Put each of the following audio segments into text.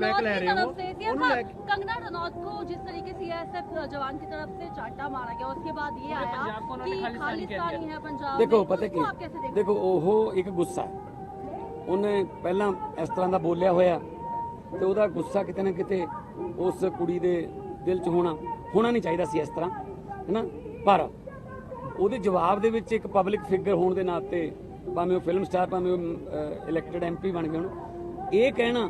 Feedback ਲੈ ਰਹੇ हो से ਉਹਨੂੰ हाँ, ਲੈ ਕੇ कंगना रनौत को जिस तरीके से एसएफ जवान की तरफ से चाटा मारा गया उसके बाद ये आया पंजाब को उन्होंने कि खालिस्तानी कह खालिस्तानी दिया। है पंजाब ਦੇਖੋ में, ਪਤਾ उसको आप कैसे ਕੀ देखते ਦੇਖੋ ਉਹ ਇੱਕ ਗੁੱਸਾ ਹੈ। ਉਹਨੇ ਪਹਿਲਾਂ ਇਸ ਤਰ੍ਹਾਂ ਦਾ ਬੋਲਿਆ ਹੋਇਆ ਤੇ ਉਹਦਾ ਗੁੱਸਾ ਕਿਤੇ ਨਾ ਕਿਤੇ ਉਸ ਕੁੜੀ ਦੇ ਦਿਲ 'ਚ ਹੋਣਾ ਹੋਣਾ ਨਹੀਂ ਚਾਹੀਦਾ ਸੀ ਇਸ ਤਰ੍ਹਾਂ ਹੈਨਾ ਪਰ ਉਹਦੇ ਜਵਾਬ ਦੇ ਵਿੱਚ ਇੱਕ ਪਬਲਿਕ ਫਿਗਰ ਹੋਣ ਦੇ ਨਾਤੇ ਭਾਵੇਂ ਉਹ ਫਿਲਮ ਸਟਾਰ ਭਾਵੇਂ ਉਹ ਇਲੈਕਟਡ ਐਮਪੀ ਬਣ ਗਏ ਹੁਣ ਇਹ ਕਹਿਣਾ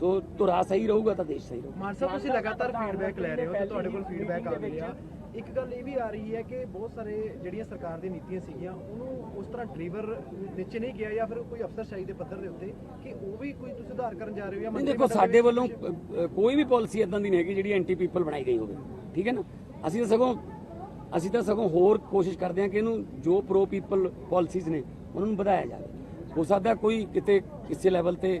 ਸੋ ਧੁਰਾ ਸਹੀ ਰਹੂਗਾ ਤਾਂ ਦੇਸ਼ ਸਹੀ ਰਹੂਗਾ। ਮਾਨ ਸਾਹਿਬ ਤੁਸੀਂ ਲਗਾਤਾਰ ਫੀਡਬੈਕ ਲੈ ਰਹੇ ਹੋ ਤੇ ਤੁਹਾਡੇ ਕੋਲ ਫੀਡਬੈਕ ਆ ਰਹੀ ਆ। ਇੱਕ ਗੱਲ ਇਹ ਵੀ ਆ ਰਹੀ ਹੈ ਕਿ ਬਹੁਤ ਸਾਰੇ ਜਿਹੜੀਆਂ ਸਰਕਾਰ ਦੀਆਂ ਨੀਤੀਆਂ ਸੀਗੀਆਂ ਉਹਨੂੰ ਉਸ ਤਰ੍ਹਾਂ ਡਰਾਈਵਰ ਨੀਚੇ ਨਹੀਂ ਗਿਆ ਜਾਂ ਫਿਰ ਕੋਈ ਅਫਸਰਸ਼ਾਹੀ ਦੇ ਪੱਧਰ ਦੇ ਉੱਤੇ ਕਿ ਉਹ ਵੀ ਕੋਈ ਤੁਸੀਂ ਸੁਧਾਰ ਕਰਨ ਜਾ ਰਹੇ ਹੋ ਜਾਂ ਨਹੀਂ ਦੇਖੋ ਸਾਡੇ ਵੱਲੋਂ ਕੋਈ ਵੀ ਪਾਲਿਸੀ ਇਦਾਂ ਦੀ ਨਹੀਂ ਹੈਗੀ ਜਿਹੜੀ ਐਂਟੀ ਪੀਪਲ ਬਣਾਈ ਗਈ ਹੋਵੇ। ਠੀਕ ਹੈ ਨਾ? ਅਸੀਂ ਤਾਂ ਸਗੋਂ ਅਸੀਂ ਤਾਂ ਸਗੋਂ ਹੋਰ ਕੋਸ਼ਿਸ਼ ਕਰਦੇ ਹਾਂ ਕਿ ਇਹਨੂੰ ਜੋ ਪ੍ਰੋ ਪੀਪਲ ਪਾਲਿਸੀਜ਼ ਨੇ ਉਹਨਾਂ ਨੂੰ ਵਧਾਇਆ ਜਾਵੇ। ਹੋ ਸਕਦਾ ਕੋਈ ਕਿਤੇ ਕਿਸੇ ਲੈਵਲ ਤੇ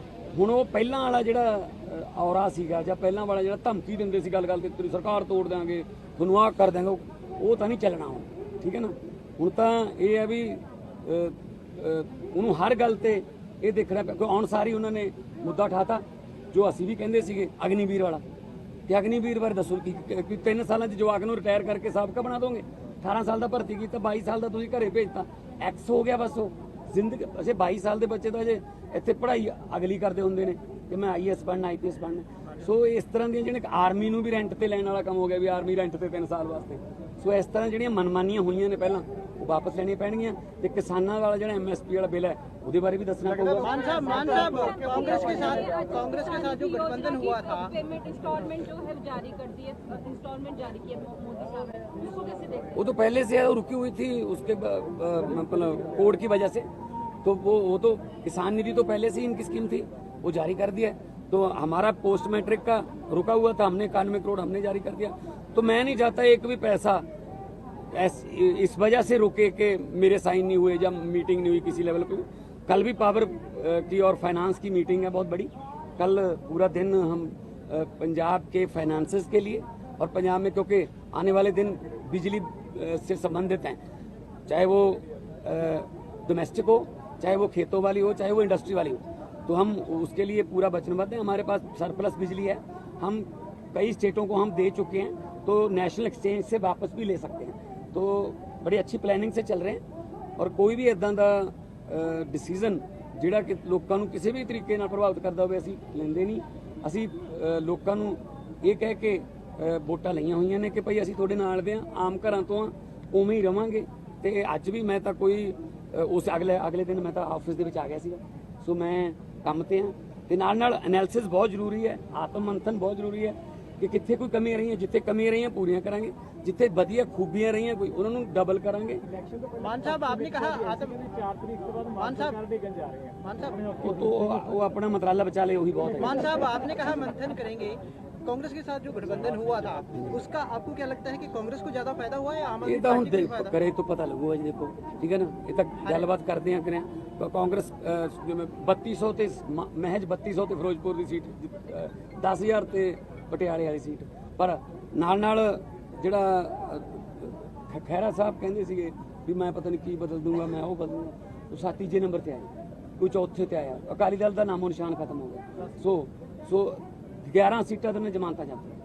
ਹੁਣ ਉਹ ਪਹਿਲਾਂ ਵਾਲਾ ਜਿਹੜਾ ਔਰਾ ਸੀਗਾ ਜਾਂ ਪਹਿਲਾਂ ਵਾਲਾ ਜਿਹੜਾ ਧਮਕੀ ਦਿੰਦੇ ਸੀ ਗੱਲ ਗੱਲ ਤੇ, ਤੇਰੀ ਸਰਕਾਰ ਤੋੜ ਦਿਆਂਗੇ, ਤੁਹਾਨੂੰ ਆਹ ਕਰ ਦਿਆਂਗੇ, ਉਹ- ਤਾਂ ਨਹੀਂ ਚੱਲਣਾ ਹੁਣ, ਠੀਕ ਹੈ ਨਾ? ਹੁਣ ਤਾਂ ਇਹ ਹੈ ਵੀ ਉਹਨੂੰ ਹਰ ਗੱਲ ਤੇ ਇਹ ਦੇਖਣਾ ਪਿਆ ਕਿਉਂ ਆਉਣ ਸਾਰੀ ਉਹਨਾਂ ਨੇ ਮੁੱਦਾ ਉਠਾਤਾ ਜੋ ਅਸੀਂ ਵੀ ਕਹਿੰਦੇ ਸੀਗੇ, ਅਗਨੀਵੀਰ ਵਾਲਾ। ਤੇ ਅਗਨੀਵੀਰ ਬਾਰੇ ਦੱਸੋ ਕਿ ਕਿ- ਤਿੰਨ ਸਾਲਾਂ ਚ ਜਵਾਕ ਨੂੰ ਰਿਟਾਇਰ ਕਰਕੇ ਸਾਬਕਾ ਬਣਾ ਦੋਗੇ? 18 ਸਾਲ ਦਾ ਭਰਤੀ ਕੀਤਾ 22 ਸਾਲ ਦਾ ਤੁਸੀਂ ਘਰੇ ਭੇਜਤਾ। ਐਕਸ ਹੋ ਗਿਆ ਬਸ ਉਹ। ਜ਼ਿੰਦਗੀ ਅਸੇ 22 ਸਾਲ ਦੇ ਬੱਚੇ ਤਾਂ ਜੇ ਇੱਥੇ ਪੜ੍ਹਾਈ ਅਗਲੀ ਕਰਦੇ ਹੁੰਦੇ ਨੇ ਕਿ ਮੈਂ ਆਈਐਸ ਪੜ੍ਹਨਾ ਆਈਪੀਐਸ ਪੜ੍ਹਨਾ ਸੋ ਇਸ ਤਰ੍ਹਾਂ ਦੀਆਂ ਜਿਹੜੇ ਆਰਮੀ ਨੂੰ ਵੀ ਰੈਂਟ ਤੇ ਲੈਣ ਵਾਲਾ ਕੰਮ ਹੋ ਗਿਆ ਵੀ ਆਰਮੀ ਰੈਂਟ ਤੇ 3 ਸਾਲ ਵਾਸਤੇ ਸੋ ਇਸ ਤਰ੍ਹਾਂ ਜਿਹੜੀਆਂ ਮਨਮਾਨੀਆਂ ਹੋਈਆਂ ਨੇ ਪਹਿਲਾਂ ਉਹ ਵਾਪਸ ਲੈਣੀਆਂ ਪੈਣਗੀਆਂ ਤੇ ਕਿਸਾਨਾਂ ਵਾਲਾ ਜਿਹੜਾ ਐਮਐਸਪੀ ਵਾਲਾ ਬਿੱਲ ਹੈ ਉਹਦੇ ਬਾਰੇ ਵੀ ਦੱਸਣਾ ਪਊਗਾ मान साहब मान साहब कांग्रेस के साथ कांग्रेस के साथ जो गठबंधन हुआ था पेमेंट इंस्टॉलमेंट जो है जारी कर दी है इंस्टॉलमेंट जारी की है मोदी साहब ने उसको कैसे देखते वो तो पहले से है, रुकी हुई थी उसके ब- ब- मतलब कोड की वजह से तो वो वो तो किसान निधि तो पहले से ही इनकी स्कीम थी, वो जारी कर दिया तो हमारा पोस्ट मैट्रिक का रुका हुआ था, हमने इक्यानवे करोड़ हमने जारी कर दिया। तो मैं नहीं चाहता एक भी पैसा इस वजह से रुके कि मेरे साइन नहीं हुए जब मीटिंग नहीं हुई किसी लेवल पे। कल भी पावर की और फाइनेंस की मीटिंग है बहुत बड़ी। कल पूरा दिन हम पंजाब के फाइनेंसेस के लिए और पंजाब में, क्योंकि आने वाले दिन बिजली से संबंधित हैं, चाहे वो डोमेस्टिक हो चाहे वो खेतों वाली हो चाहे वो इंडस्ट्री वाली हो तो हम उसके लिए पूरा वचनबद्ध हैं हमारे पास सरप्लस बिजली है हम कई स्टेटों को हम दे चुके हैं तो नेशनल एक्सचेंज से वापस भी ले सकते हैं तो बड़ी अच्छी प्लानिंग से चल रहे हैं ਔਰ ਕੋਈ ਵੀ ਇਦਾਂ ਦਾ ਡਿਸੀਜਨ ਜਿਹੜਾ ਕਿ ਲੋਕਾਂ ਨੂੰ ਕਿਸੇ ਵੀ ਤਰੀਕੇ ਨਾਲ ਪ੍ਰਭਾਵਿਤ ਕਰਦਾ ਹੋਵੇ ਅਸੀਂ ਲੈਂਦੇ ਨਹੀਂ ਅਸੀਂ ਅ, ਲੋਕਾਂ ਨੂੰ ਇਹ ਕਹਿ ਕੇ ਅ, ਵੋਟਾਂ ਲਈਆਂ ਹੋਈਆਂ ਨੇ ਕਿ ਭਈ ਅਸੀਂ ਤੁਹਾਡੇ ਨਾਲ ਦੇ ਆ ਆਮ ਘਰਾਂ ਤੋਂ ਆ ਉਵੇਂ ਹੀ ਰਵਾਂਗੇ ਤੇ ਅੱਜ ਵੀ ਮੈਂ ਤਾਂ ਕੋਈ ਅ, ਉਸ ਅਗਲੇ ਅਗਲੇ ਦਿਨ ਮੈਂ ਤਾਂ ਆਫਿਸ ਦੇ ਵਿੱਚ ਆ ਗਿਆ ਸੀਗਾ। ਸੋ ਮੈਂ ਕੰਮ ਤੇ ਹਾਂ। ਤੇ ਨਾਲ ਨਾਲ ਐਨਾਲਿਸਿਸ ਬਹੁਤ ਜ਼ਰੂਰੀ ਹੈ ਆਤਮ ਮੰਥਨ ਬਹੁਤ ਜ਼ਰੂਰੀ ਹੈ ਕਿ ਕਿੱਥੇ ਕੋਈ ਕਮੀ ਰਹੀ ਹੈ ਜਿੱਥੇ ਕਮੀ ਰਹੀ ਹੈ ਪੂਰੀਆਂ ਕਰਾਂਗੇ। ਜਿੱਥੇ ਵਧੀਆ ਖੂਬੀਆਂ ਰਹੀਆਂ ਕੋਈ ਉਹਨਾਂ ਨੂੰ ਡਬਲ ਕਰਾਂਗੇ। ਮਾਨ ਸਾਹਿਬ ਆਪਨੇ ਕਹਾ ਆਤਮ 4 ਤਰੀਕ ਤੋਂ ਬਾਅਦ ਮਾਨ ਸਾਹਿਬ ਦੇਖਣ ਜਾ ਰਹੇ ਹਾਂ। ਮਾਨ ਸਾਹਿਬ ਉਹ ਆਪਣਾ ਮੰਤਰਾਲਾ ਬਚਾ ਲੇ ਉਹੀ ਬਹੁਤ ਹੈ। ਮਾਨ ਸਾਹਿਬ ਆਪਨੇ ਕਹਾ ਮੰਥਨ ਕਰਾਂਗੇ। कांग्रेस के साथ जो गठबंधन हुआ था उसका आपको क्या लगता है कि कांग्रेस को ज्यादा फायदा हुआ या आम ਇਹ आदमी ਤਾਂ ਹੁਣ पार्टी को ਦੇਖ फायदा ਕਰੇ ਤੋਂ ਪਤਾ ਲੱਗੂਗਾ ਜੀ ਦੇਖੋ ਠੀਕ ਹੈ ਨਾ ਇਹ ਤਾਂ ਗੱਲਬਾਤ ਕਰਦੇ ਆ ਕਰਿਆ ਕਾਂਗਰਸ ਅਹ, ਜਿਵੇਂ 3200 ਤੇ ਮ- ਮਹਿਜ 3200 ਤੇ ਫਿਰੋਜ਼ਪੁਰ ਦੀ ਸੀਟ ਅਹ, 10000 ਤੇ ਪਟਿਆਲੇ ਵਾਲੀ ਸੀਟ ਪਰ ਨਾਲ ਨਾਲ ਜਿਹੜਾ ਅਹ, ਖ- ਖਹਿਰਾ ਸਾਹਿਬ ਕਹਿੰਦੇ ਸੀਗੇ ਵੀ ਮੈਂ ਪਤਾ ਨਹੀਂ ਕੀ ਬਦਲ ਦੂੰਗਾ ਮੈਂ ਉਹ ਬਦਲੂੰਗਾ ਉਹ ਸੱਤ ਤੀਜੇ ਨੰਬਰ ਤੇ ਆਏ ਕੋਈ ਚੌਥੇ ਤੇ ਆਇਆ ਅਕਾਲੀ ਦਲ ਦਾ ਨਾਮੋ ਨਿਸ਼ਾਨ ਖਤਮ ਹੋ ਗਿਆ ਸੋ ਸੋ 11 ਸੀਟਾਂ ਤੇ ਨੇ ਜ਼ਮਾਨਤਾਂ ਜਾਂਦੀਆਂ